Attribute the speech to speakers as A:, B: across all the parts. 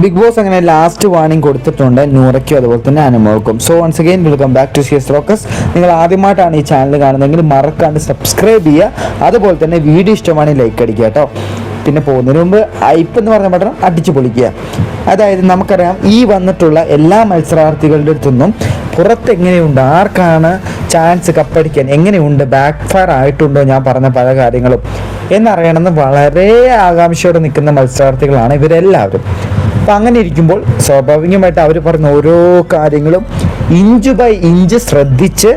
A: Big Boss അങ്ങനെ last warning കൊടുത്തിട്ടുണ്ട്. നൂറയ്ക്കും അതുപോലെ തന്നെ അനുമോൾക്കും so once again welcome back to സിയസ് റോക്കസ് നിങ്ങൾ ആദ്യമായിട്ടാണ് ഈ ചാനൽ കാണുന്നതെങ്കിൽ മറക്കാണ്ട് സബ്സ്ക്രൈബ് ചെയ്യുക. അതുപോലെ തന്നെ വീഡിയോ ഇഷ്ടമാണെങ്കിൽ ലൈക്ക് അടിക്കുക കേട്ടോ. പിന്നെ പോകുന്നതിന് മുമ്പ് ഐപ്പ് എന്ന് പറഞ്ഞ പട്ടണം അടിച്ചു പൊളിക്കുക. അതായത് നമുക്കറിയാം ഈ വന്നിട്ടുള്ള എല്ലാ മത്സരാർത്ഥികളുടെ അടുത്തൊന്നും പുറത്ത് എങ്ങനെയുണ്ട് ആർക്കാണ് ചാൻസ് കപ്പടിക്കാൻ എങ്ങനെയുണ്ട്? ബാക്ക് ഫയർ ആയിട്ടുണ്ടോ ഞാൻ പറഞ്ഞ പല കാര്യങ്ങളും. എന്നറിയണമെന്ന് വളരെ ആകാംക്ഷയോടെ നിൽക്കുന്ന മത്സരാർത്ഥികളാണ് ഇവരെല്ലാവരും. അപ്പം അങ്ങനെ ഇരിക്കുമ്പോൾ സ്വാഭാവികമായിട്ട് അവർ പറഞ്ഞ ഓരോ കാര്യങ്ങളും ഇഞ്ച് ബൈ ഇഞ്ച് ശ്രദ്ധിച്ച്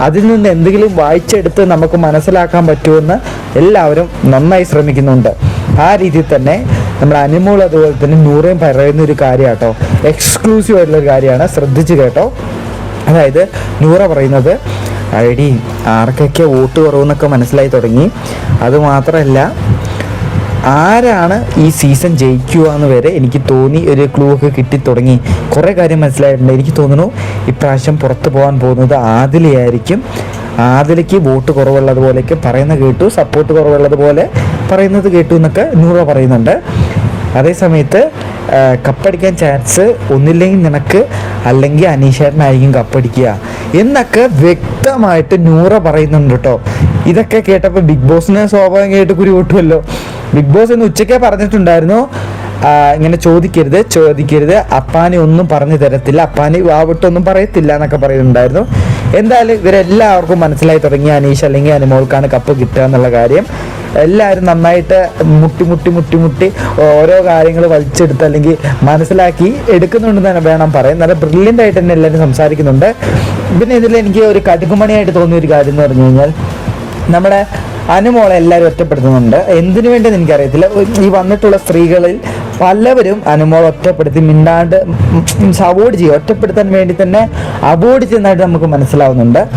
A: അതിൽ നിന്ന് എന്തെങ്കിലും വായിച്ചെടുത്ത് നമുക്ക് മനസ്സിലാക്കാൻ പറ്റുമെന്ന് എല്ലാവരും നന്നായി ശ്രമിക്കുന്നുണ്ട്. ആ രീതിയിൽ തന്നെ നമ്മൾ അനിമോൾ അതുപോലെ തന്നെ നൂറേം പറയുന്ന ഒരു കാര്യം കേട്ടോ എക്സ്ക്ലൂസീവ് ആയിട്ടുള്ള ഒരു കാര്യമാണ്. ശ്രദ്ധിച്ച് കേട്ടോ. അതായത് നൂറ പറയുന്നത് ഐ ഡി ആർക്കൊക്കെ വോട്ട് കുറവെന്നൊക്കെ മനസ്സിലായി തുടങ്ങി. അതുമാത്രമല്ല ആരാണ് ഈ സീസൺ ജയിക്കുക എന്ന് വരെ എനിക്ക് തോന്നി ഒരു ക്ലൂ ഒക്കെ കിട്ടി തുടങ്ങി. കുറേ കാര്യം മനസ്സിലായിട്ടുണ്ട്. എനിക്ക് തോന്നുന്നു ഇപ്രാവശ്യം പുറത്തു പോകാൻ പോകുന്നത് ആദിലയായിരിക്കും ആദിലയ്ക്ക് വോട്ട് കുറവുള്ളതുപോലെയൊക്കെ പറയുന്ന കേട്ടു. സപ്പോർട്ട് കുറവുള്ളതുപോലെ പറയുന്നത് കേട്ടു എന്നൊക്കെ നൂറ പറയുന്നുണ്ട്. അതേ സമയത്ത് കപ്പടിക്കാൻ ചാൻസ് ഒന്നില്ലെങ്കിൽ നിനക്ക് അല്ലെങ്കിൽ അനീഷേട്ടനായിരിക്കും കപ്പടിക്കുക എന്നൊക്കെ വ്യക്തമായിട്ട് നൂറ പറയുന്നുണ്ട് കേട്ടോ. ഇതൊക്കെ കേട്ടപ്പോൾ ബിഗ് ബോസിന് സ്വാഭാവികമായിട്ട് കുരു പൊട്ടുമല്ലോ ബിഗ് ബോസ് ഇന്ന് ഉച്ചയ്ക്കേ പറഞ്ഞിട്ടുണ്ടായിരുന്നു. ഇങ്ങനെ ചോദിക്കരുത് ചോദിക്കരുത്. അപ്പാനെ ഒന്നും പറഞ്ഞു തരത്തില്ല. അപ്പാനെ വാവിട്ടൊന്നും പറയത്തില്ല എന്നൊക്കെ പറയുന്നുണ്ടായിരുന്നു. എന്തായാലും ഇവരെല്ലാവർക്കും മനസ്സിലായി തുടങ്ങി അനീഷ് അല്ലെങ്കിൽ അനുമോൾക്കാണ് കപ്പ് കിട്ടുക എന്നുള്ള കാര്യം. എല്ലാവരും നന്നായിട്ട് മുട്ടി മുട്ടി മുട്ടി മുട്ടി ഓരോ കാര്യങ്ങൾ വലിച്ചെടുത്ത് അല്ലെങ്കിൽ മനസ്സിലാക്കി എടുക്കുന്നുണ്ടെന്ന് തന്നെ വേണം പറയാൻ. നല്ല ബ്രില്യന്റ് ആയിട്ട് തന്നെ എല്ലാവരും സംസാരിക്കുന്നുണ്ട്. പിന്നെ ഇതിൽ എനിക്ക് ഒരു കടുകുമണിയായിട്ട് തോന്നിയ ഒരു കാര്യം എന്ന് പറഞ്ഞു കഴിഞ്ഞാൽ നമ്മുടെ അനുമോളെ എല്ലാവരും ഒറ്റപ്പെടുത്തുന്നുണ്ട്. എന്തിനു വേണ്ടി എനിക്കറിയത്തില്ല. ഈ വന്നിട്ടുള്ള സ്ത്രീകളിൽ പലവരും അനുമോൾ ഒറ്റപ്പെടുത്തി മിണ്ടാണ്ട് അവോയ്ഡ് ചെയ്യുക ഒറ്റപ്പെടുത്താൻ വേണ്ടി തന്നെ അവോയ്ഡ് ചെയ്യുന്നതായിട്ട് നമുക്ക് മനസ്സിലാവുന്നുണ്ട്.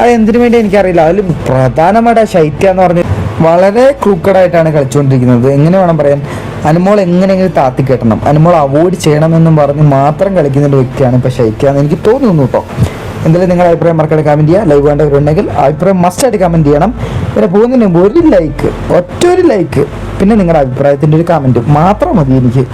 A: അത് എന്തിനു വേണ്ടി എനിക്കറിയില്ല. അതിൽ പ്രധാനമായിട്ട് ശൈത്യ എന്ന് പറഞ്ഞ വളരെ ക്രൂക്കഡായിട്ടാണ് കളിച്ചുകൊണ്ടിരിക്കുന്നത്. എങ്ങനെ വേണം പറയാൻ? അനുമോൾ എങ്ങനെയെങ്കിലും താത്തി കെട്ടണം അനുമോൾ അവോയ്ഡ് ചെയ്യണമെന്നും പറഞ്ഞ് മാത്രം കളിക്കുന്ന ഒരു വ്യക്തിയാണ് ഇപ്പോൾ ശൈത്യ എന്ന് എനിക്ക് തോന്നുന്നു കേട്ടോ. എന്തായാലും നിങ്ങളുടെ അഭിപ്രായം മറക്കാതെ കമന്റ് ചെയ്യുക. ലൈവ് വേണ്ടവരുണ്ടെങ്കിൽ അഭിപ്രായം മസ്റ്റായിട്ട് കമന്റ് ചെയ്യണം. പിന്നെ പോകുന്നതിന് ഒരു ലൈക്ക് ഒറ്റ ഒരു ലൈക്ക് പിന്നെ നിങ്ങളുടെ അഭിപ്രായത്തിന്റെ ഒരു കമന്റ് മാത്രം മതി എനിക്ക്.